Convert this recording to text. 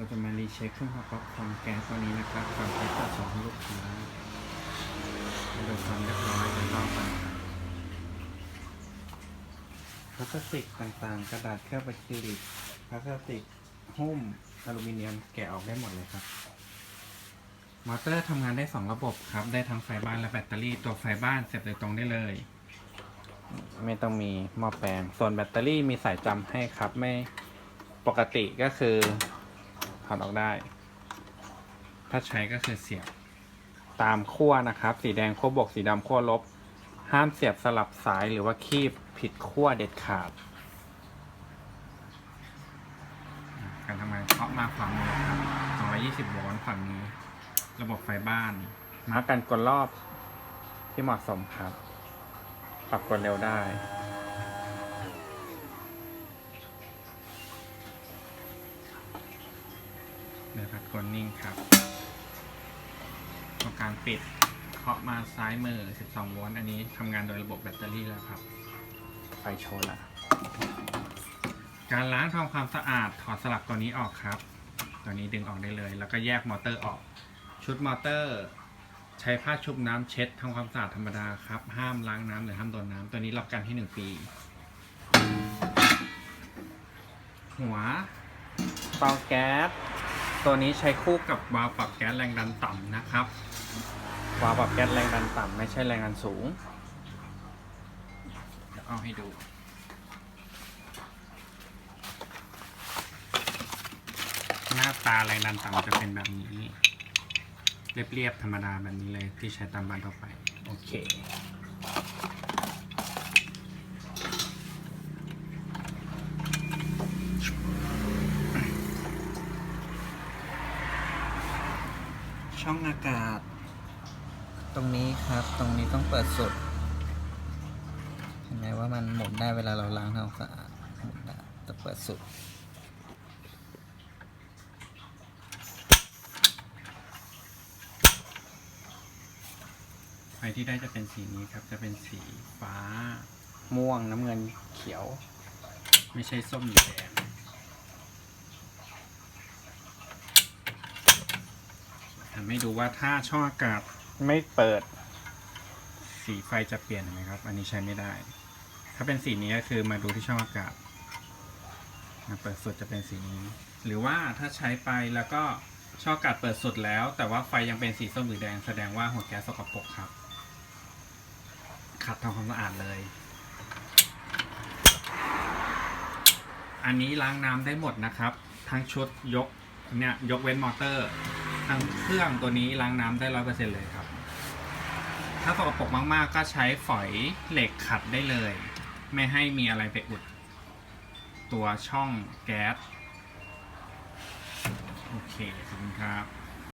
เราจะมารีเช็คเครื่องพักความแก๊สตัวนี้นะครับก่อนที่จะส่งลูกค้ามาดูความเรียบร้อยกันรอบกันครับพลาสติกต่างๆ กระดาษเคลือบอะคริลิกพลาสติกหุ้มอลูมิเนียมแกะออกได้หมดเลยครับ มอเตอร์ทำงานได้ 2 ระบบครับ ได้ทั้งไฟบ้านและแบตเตอรี่ ตัวไฟบ้านเสียบโดยตรงได้เลย ไม่ต้องมีหม้อแปลง ส่วนแบตเตอรี่มีสายจำให้ครับ ไม่ปกติก็คือ ถอดออกได้ ถ้าใช้ก็คือเสียบตามขั้วนะครับ สีแดงขั้วบวกสีดำขั้วลบ ห้ามเสียบสลับสายหรือว่าคีบผิดขั้วเด็ดขาด การทำงานเคาะมาฝั่งมือครับ220โวลต์ฝั่งนี้ ระบบไฟบ้านมาร์กกันกดรอบที่เหมาะสมครับ ปรับกดเร็วได้ เดี๋ยวพัดกดนิ่งครับตัวกลางปิดเคาะมาซ้ายมือ 12 โวลต์ อันนี้ทำงานโดยระบบแบตเตอรี่แล้วครับ ไฟโชว์ละ การล้างทำความสะอาดถอดสลักตัวนี้ออกครับ ตัวนี้ดึงออกได้เลย แล้วก็แยกมอเตอร์ออก ชุดมอเตอร์ ใช้ผ้าชุบน้ำเช็ดทำความสะอาดธรรมดาครับ ห้ามล้างน้ำหรือห้ามโดนน้ำ ตัวนี้รับการที่1ปี หัวเตาแก๊ส ตัวนี้ใช้คู่กับวาล์วปรับแก๊สแรงดันต่ำนะครับ วาล์วปรับแก๊สแรงดันต่ำไม่ใช่แรงดันสูงเดี๋ยวเอาให้ดู หน้าตาแรงดันต่ำจะเป็นแบบนี้ เรียบๆธรรมดาแบบนี้เลยที่ใช้ตามบ้านทั่วไป โอเค ช่องอากาศ ตรงนี้ครับตรงนี้ต้องเปิดสุดเห็นไหมว่ามันหมุนได้เวลาเราล้างทำความสะอาดหมุนได้แต่เปิดสุดไฟที่ได้จะเป็นสีนี้ครับ จะเป็นสีฟ้า ม่วงน้ำเงินเขียว ไม่ใช่ส้มหรือแดงำให้ดูว่าถ้าช่องอากาศไม่เปิด สีไฟจะเปลี่ยนไหมครับ อันนี้ใช้ไม่ได้ ถ้าเป็นสีนี้ก็คือมาดูที่ช่องอากาศเปิดสุดจะเป็นสีนี้ หรือว่าถ้าใช้ไปแล้วก็ช่องอากาศเปิดสุดแล้ว แต่ว่าไฟยังเป็นสีส้มหรือแดงแสดงว่าหัวแก๊สสกปรกครับ ขัดทำความสะอาดเลย อันนี้ล้างน้ำได้หมดนะครับ ทั้งชุดยกเนี่ยยกเว้นมอเตอร์ ทั้งเครื่องตัวนี้ล้างน้ำได้ร้อยเปอร์เซ็นเลยครับ ถ้าสกปรกมากๆ ก็ใช้ฝอยเหล็กขัดได้เลย ไม่ให้มีอะไรไปอุด ตัวช่องแก๊ส โอเค ขอบคุณครับ